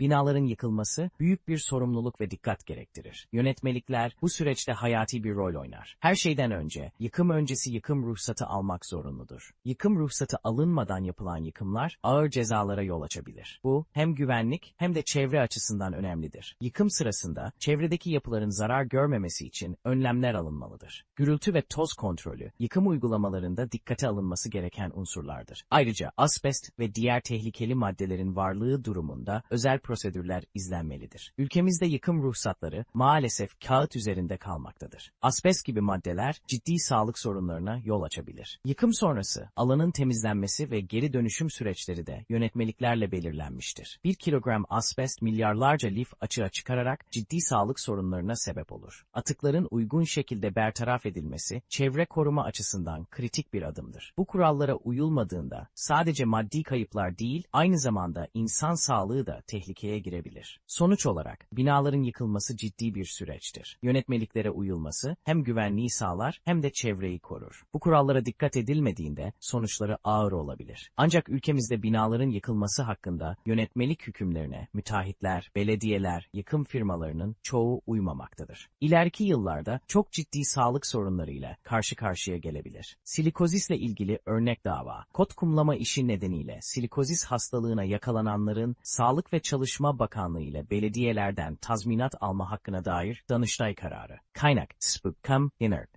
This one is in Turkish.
Binaların yıkılması büyük bir sorumluluk ve dikkat gerektirir. Yönetmelikler bu süreçte hayati bir rol oynar. Her şeyden önce yıkım öncesi yıkım ruhsatı almak zorunludur. Yıkım ruhsatı alınmadan yapılan yıkımlar ağır cezalara yol açabilir. Bu hem güvenlik hem de çevre açısından önemlidir. Yıkım sırasında çevredeki yapıların zarar görmemesi için önlemler alınmalıdır. Gürültü ve toz kontrolü yıkım uygulamalarında dikkate alınması gereken unsurlardır. Ayrıca asbest ve diğer tehlikeli maddelerin varlığı durumunda özel prosedürler izlenmelidir. Ülkemizde yıkım ruhsatları maalesef kağıt üzerinde kalmaktadır. Asbest gibi maddeler ciddi sağlık sorunlarına yol açabilir. Yıkım sonrası alanın temizlenmesi ve geri dönüşüm süreçleri de yönetmeliklerle belirlenmiştir. 1 kilogram asbest milyarlarca lif açığa çıkararak ciddi sağlık sorunlarına sebep olur. Atıkların uygun şekilde bertaraf edilmesi çevre koruma açısından kritik bir adımdır. Bu kurallara uyulmadığında sadece maddi kayıplar değil, aynı zamanda insan sağlığı da tehlikeye girebilir. Sonuç olarak binaların yıkılması ciddi bir süreçtir. Yönetmeliklere uyulması hem güvenliği sağlar hem de çevreyi korur. Bu kurallara dikkat edilmediğinde sonuçları ağır olabilir. Ancak ülkemizde binaların yıkılması hakkında yönetmelik hükümlerine müteahhitler, belediyeler, yıkım firmalarının çoğu uymamaktadır. İleriki yıllarda çok ciddi sağlık sorunlarıyla karşı karşıya gelebilir. Silikozisle ilgili örnek dava, kot kumlama işi nedeniyle silikozis hastalığına yakalananların Sağlık ve Çalışma Bakanlığı ile belediyelerden tazminat alma hakkına dair Danıştay kararı. Kaynak, Spıkkam, Inert.